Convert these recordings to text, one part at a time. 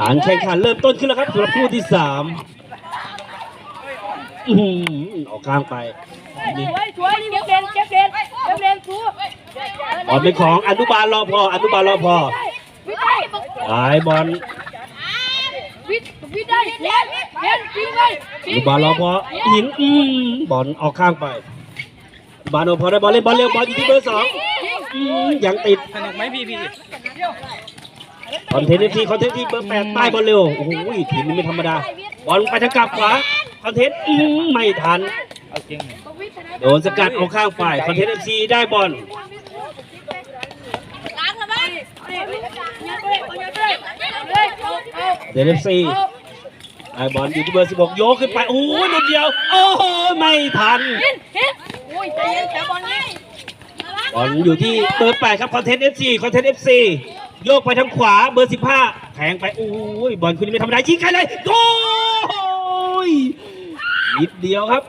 การแข่งขันเริ่มต้นขึ้นแล้วครับสำหรับคู่ที่สามออกกลางไปนี่สวยสวยเก็บเด่นเก็บเด่นเก็บเด่นกูบอลเป็นของอนุบาลรอพออนุบาลรอพอทย์ได้หายบอลอนุบาลรอพอหินบอลออกข้างไป บาลรอพอได้บอลเล่นบอลเร็วบอลอยู่ที่เบอร์สองอืมยังติดสนุกไหมพี่พี่ คอนเทนต์ที่คอนเทนต์ที่เบอร์แปดใต้บอลเร็ว โอ้โหทีมนี้ไม่ธรรมดา บอลไปทางกลับขวา คอนเทนต์อืมไม่ทันเอาจริงโดนสกัดออกข้างฝ่าย คอนเทนต์เอฟซีได้บอลล้างทำไมยัดเลยยัดเลยเลยเอาเอาเดนเอฟซีได้บอลอยู่ที่เบอร์สิบหกโยกขึ้นไป โอ้ยนิดเดียว โอ้โห ไม่ทันหินหินโอ้ยใจเย็นแต่บอลนี้บอลอยู่ที่เบอร์แปดครับ คอนเทนต์เอฟซีคอนเทนต์เอฟซี โยกไปทางขวาเบอร์สิบห้าแทงไปโอ้ยบอลคุณนี่ไม่ธรรมดายิงใครเลยโอ้ยนิดเดียวครับ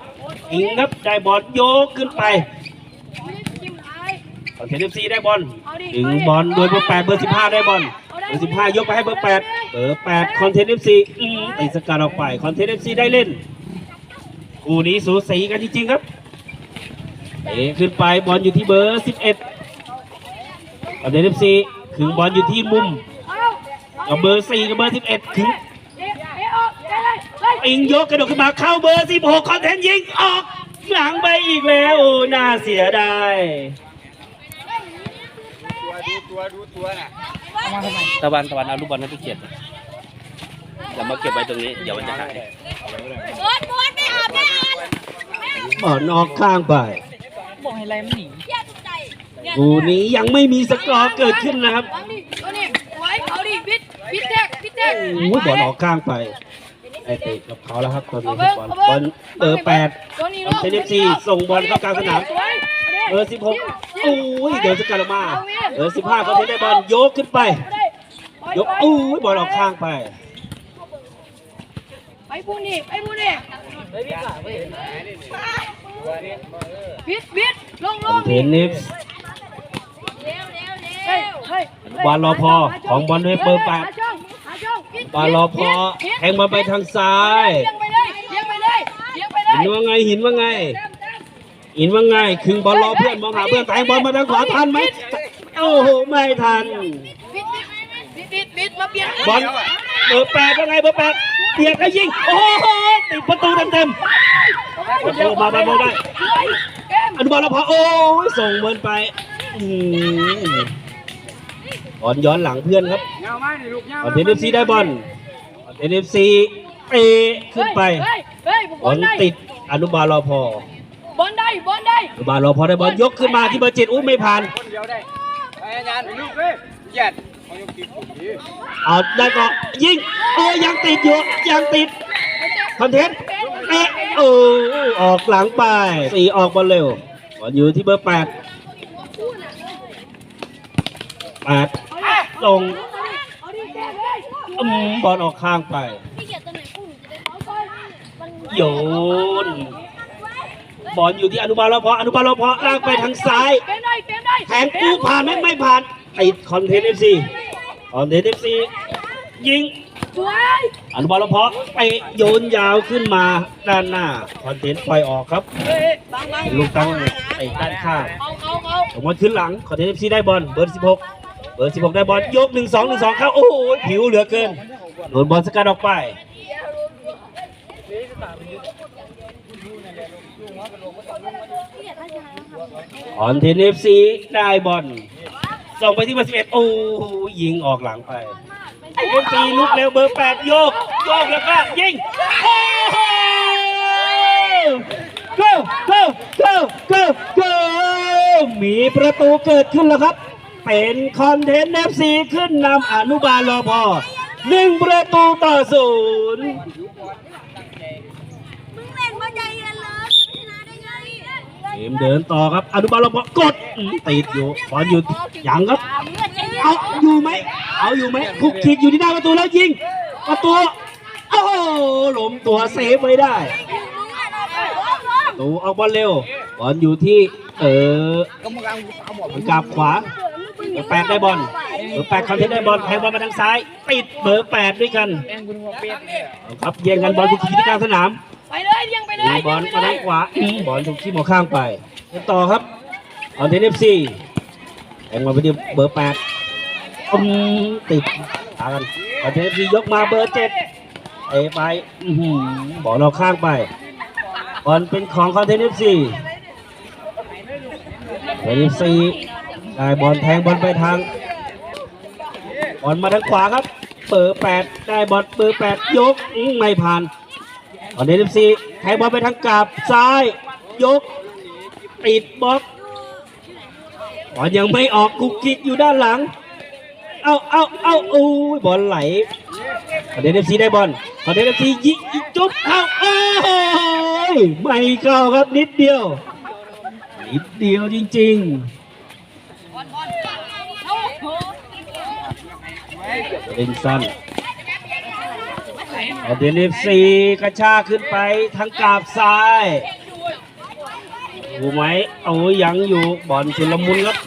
อิงครับได้บอลโยกขึ้นไปคอนเทนต์เอฟซีได้บอลถึงบอลโดยเบอร์แปดเบอร์สิบห้าได้บอลเบอร์สิบห้ายกไปให้เบอร์แปดเบอร์แปดคอนเทนต์เอฟซีติดสกัดออกไปคอนเทนต์เอฟซีได้เล่นคู่นี้สูสีกันจริงๆครับเตะขึ้นไปบอลอยู่ที่เบอร์สิบเอ็ดคอนเทนต์เอฟซี ถึงบอลอยู่ที่มุมเอากับเบอร์สี่กับเบอร์สิบเอ็ดถึงเอ๊ะเอ๊ะออกได้เลยเลยอิงยกกระโดดขึ้นมาเข้าเบอร์สิบหกคอนเทนต์ยิงออกหลังไปอีกแล้ว โอ้ น่าเสียดายเอามาทำไมตะวันตะวันเอาลูกบอลให้พี่เกียรติอย่ามาเก็บไว้ตรงนี้ เดี๋ยวมันจะหายบอลบอลไม่อาบไม่อาบบอลออกข้างไปบอกให้ไรมันหนีแย่ทุ กใจคู่นี้ยังไม่มีสกอร์เกิดขึ้นนะครับวางดิเอาดิไว้เอาดิพิษพิษแทกพิษแทกโอ้ยบอลออกข้างไปไอเตะกับเขาแล้วครับตอนนี้บอลบอลเบอร์แปดตัวนี้เทนเนสซีส่งบอลเข้ากลางสนามสวยเบอร์สิบหกโอ้ยเดินสกัดออกมาเบอร์สิบห้าเขาเทนได้บอลยกขึ้นไป ยกโอ้ยบอลออกข้างไปไปพูนี่ไปพูนี่พิษพิษลงลงเทนนิส เฮ้ยเฮ้ย บอลรอพอของบอลด้วเบอร์แปดหาช่องหาช่องพิษบอลรอพอแทงมาไปทางซ้ายหินว่าไงหินว่าไงหินว่าไงคึงบอลรอเพื่อนมองหาเพื่อนแทงบอลมาทางขวาทันไหมโอ้โหไม่ทันบอลเบอร์แปดว่าไงเบอร์แปดเปียกแล้วยิงโอ้โหติดประตูเต็มๆประตูมาบอลได้อ็มอนุบาลแล้วพอโอ้ส่งบอลไปอืม บอลย้อนหลังเพื่อนครับเงามาดิลูกเงาบอลเทนเอฟซีได้บอลบอลเทนเอฟซีเตะขึ้นไปเฮ้ยเฮ้ยบอลติดอนุบาลรอพอบอลได้บอลได้อนุบาลรอพอได้บอลยกขึ้นมาที่เบอร์เจ็ดอุ้ยไม่ผ่านคนเดียวได้ไปอาจารย์ลูกเว้ยเกียรติเขายังติดผมดีเอาได้ก็ยิงโอ้ยังติดอยู่ยังติดคอนเทนต์เอ๊ะโอ้ออกหลังไปสี่ออกบอลเร็วบอลอยู่ที่เบอร์แปดแปด ลงเอาดิแกเลยอืมบอลออกข้างไปพี่เกียรติตัวไหนคู่หนูจะได้เอาไปมันโยนบอลอยู่ที่อนุบาลรพออนุบาลรพอลากไปทางซ้ายเกมได้เกมได้แทงกูผ่านไหมไม่ผ่านติดคอนเทนต์เอฟซีคอนเทนต์เอฟซียิงสวยอนุบาลรพอไปโยนยาวขึ้นมาด้านหน้าคอนเทนต์ปล่อยออกครับเฮ้ยบังบังลูกตั้งไอ้ด้านข้างเอาเอาเอาสมมติขึ้นหลังคอนเทนต์เอฟซีได้บอลเบอร์สิบหก เบอร์สิบหกได้บอลยกหนึ่งสองหนึ่งสองเข้า โอ้โหผิวเหลือเกินโดนบอลสกัดออกไปออนเทนเอฟซีได้บอลส่งไปที่เบอร์สิบเอ็ดโอ้ยิงออกหลังไปไอเอฟซีลุกเร็วเบอร์แปดโยก โยกแล้วก็ยิงโอ้โห go go go go go มีประตูเกิดขึ้นแล้วครับ เป็นคอนเทนต์เอฟซีขึ้นนำอนุบาลรอพอหนึ่งประตูต่อศูนย์มึงเล่นมาใจเย็นเลยจะชนะได้ไงเกมเดินต่อครับอนุบาลรพกดอื้อติดอยู่บอลหยุดยังครับ เอาอยู่ไหมเอาอยู่ไหมคุกคิกอยู่ที่หน้าประตูแล้วยิง ประตูโอ้โหหลมตัวเซฟไว้ได้ประตูออกบอลเร็วบอลอยู่ที่เออก็มึงเอา เอาบอกมันกลับขวาแปดได้บอลเเบอร์แปดคอนเทนต์ได้บอลแทงบอลมาทางซ้าย ติดเบอร์แปดด้วยกันเอาครับแย่งกันบอลทุกทีที่กลางสนามไปเลยเลี้ยงไปเลยยิงบอลมาทางขวาอื้อบอลถูกขี้หมอข้างไปเล่นต่อครับคอนเทนต์เอฟซีแทงมาไปที่เบอร์แปดอืมติดตากันคอนเทนต์เอฟซียกมาเบอร์เจ็ดเตะไปอื้อหือบอลเราข้างไปบอลเป็นของคอนเทนต์เอฟซีเอฟซี ได้บอลแทงบอลไปทางบอลมาทางขวาครับเบอร์แปดได้บอลเบอร์แปดยกไม่ผ่านตอนนี้เอฟซีแทงบอลไปทางกลับซ้าย ยกปิดบล็อกบอลยังไม่ออกกุกกิกอยู่ด้านหลัง เอาเอาเอาอู้ยบอลไหลตอนนี้เอฟซีได้บอลตอนนี้เอฟซียิงจุ๊บเข้าโอ้ยไม่เข้าครับนิดเดียว นิดเดียวจริง ๆ เล่นสั้นเอาเดนเอฟซีกระชากขึ้นไปทางกาบซ้ายดูไหมโอ้ยยังอยู่บอลชุลมุนครับ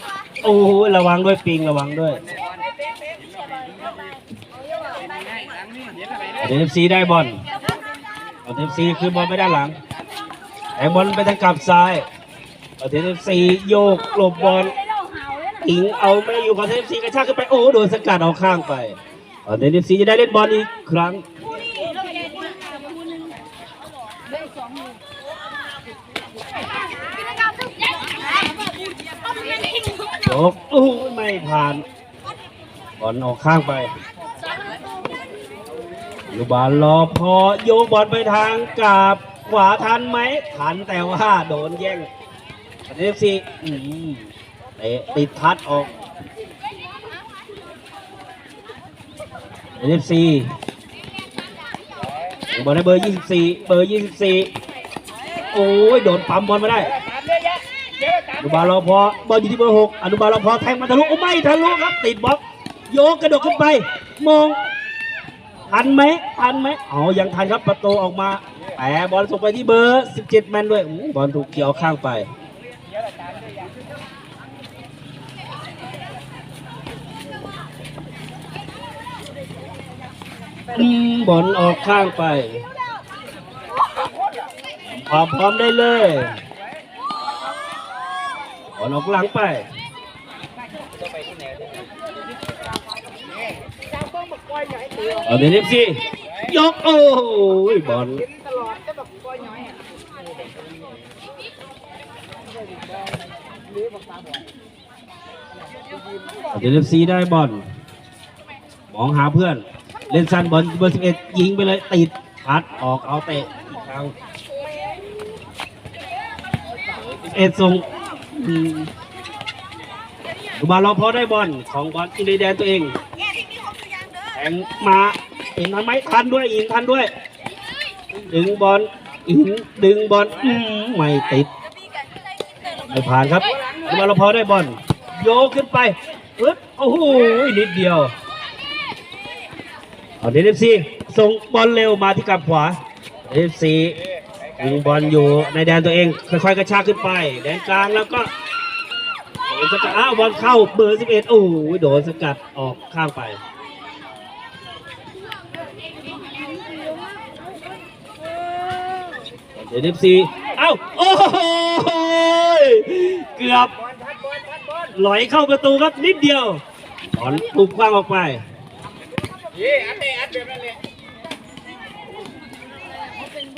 โอ้โหระวังด้วยปิงระวังด้วยเดนเอฟซีได้บอลเอาเดนเอฟซีคือบอลไปด้านหลังแองบอลไปทางกาบซ้ายเอาเดนเอฟซีโยกหลบบอลอิงเอาไม่อยู่ขอเทนซีกระชากขึ้นไปโอ้โดนสกัดเอาข้างไป ตอนเทนซีจะได้เล่นบอลอีกครั้งโยกโอ้ไม่ผ่าน บอลออกข้างไปยู่บอลรอพอโยบอลไปทางกราบขวาทันไหมทันแต่ว่าโดนแย่งเทนซีเตะติดทัดออก เอฟซีบอลได้เบอร์24เบอร์24โอ้ยโดนปั๊มบอลมาได้อนุบาลรอพอบอลอยู่ที่เบอร์6อนุบาลรอพอแทงมาทะลุโอ้ไม่ทะลุครับติดบล็อกโยกกระโดดขึ้นไป มองทันไหมทันไหมอ๋อยังทันครับประตูออกมาแต่บอลส่งไปที่เบอร์ 17 แมนด้วยบอลถูกเกี่ยวข้างไป บอลออกข้างไปความพร้อมได้เลยบอลออกหลังไปเอาเดี๋ยวนี้สิยกโอ้ยบอลเดี๋ยวนี้ซีได้บอลมองหาเพื่อน เล่นสั้นบอลเบอร์สิบเอ็ดยิงไปเลยติดพัดออกเอาเตะอีกครั้งเอ็ดส่งอืมดูบาลเราพอได้บอลของบอลอินเดียแดนตัวเองแทงมาอินทันไหมทันด้วยอินทันด้วย ดึงบอลอินดึงบอลไม่ติดไม่ผ่านครับดูบาลเราพอได้บอลโยกขึ้นไปอึดโอ้โหนิดเดียว เอาเดฟซีส่งบอลเร็วมาที่กลับขวาเดฟซียิงบอลอยู่ในแดนตัวเองค่อยๆกระชากขึ้นไป แดนกลางแล้วก็โดนสกัดอ้าวบอลเข้าเบอร์11โอ้ยโดนสกัดออกข้างไปเดฟซีเอ้าโอ้โหเกือบไหลเข้าประตูครับนิดเดียวบอลปุบคว้างออกไป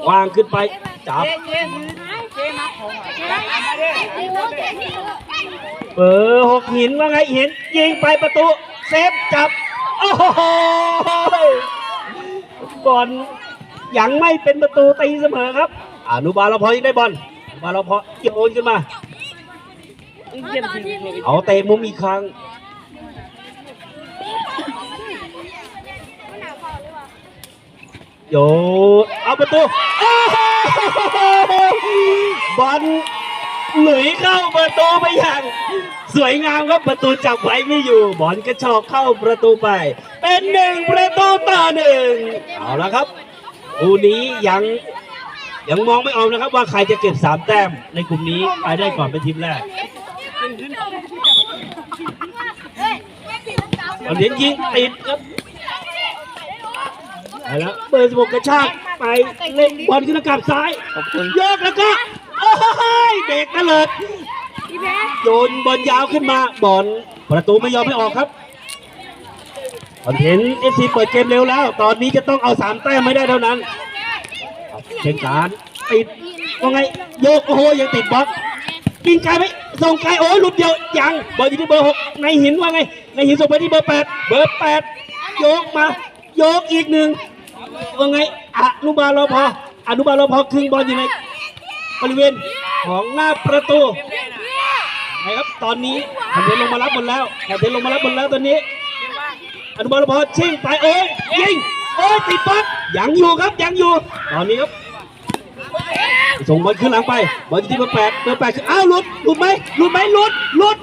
วางขึ้นไปจับเบอร์หกหินว่าไงหินยิงไปประตูเซฟจับ โอ้โหบอลยังไม่เป็นประตูตีเสมอครับอนุบาลเราพอยังได้บอลอนุบาลเราพอโยนขึ้นมาเอาเตะมุมอีกครั้ง โยเอาประตูบอลหลุยเข้าประตูไปอย่าง สวยงามครับประตูจับไว้ไม่อยู่ บอลกระชอกเข้าประตูไป เป็นหนึ่งประตูต่อหนึ่งเอาละครับคู่นี้ยังยังมองไม่ออกนะครับว่าใครจะเก็บสามแต้มในกลุ่มนี้ไปได้ก่อนเป็นทีมแรกเอาเหรียญยิงติดครับ แล้วเบอร์สิบหกกระชากไปเล่นบอลขึ้นกลับซ้ายขอบคุณโยกแล้วก็โอ้ยเด็กกระเลิดโยนบอลยาวขึ้นมาบอลประตูไม่ยอมให้ออกครับคอนเทนต์เอฟซีเปิดเกมเร็วแล้ว ตอนนี้จะต้องเอาสามแต้มไม่ได้เท่านั้นเช่นการติดว่าไงโยกโอ้โหยังติดบล็อกกินไกลไหมส่งไกลโอ้ยหลุดเดียวยังบอลอยู่ที่เบอร์หกในหินว่าไง ในหินส่งไปที่เบอร์แปดเบอร์แปดโยกมา โยกอีกหนึ่ง ว่าไงอนุบาลรอพออนุบาลรอพอครึ่งบอลอยู่ในบริเวณของหน้าประตูนะครับตอนนี้แผ่นเทนลงมารับบนแล้วแผ่นเทนลงมารับบนแล้วตอนนี้ อนุบาลพอชิงไปเอ้ยยิงโอ้ยติดบอลยังอยู่ครับยังอยู่ ตอนนี้ครับส่งบอลขึ้นหลังไปบอลอยู่ที่เบอร์แปดเบอร์แปดคืออ้าวหลุดหลุดไหมหลุดไหมหลุดหลุด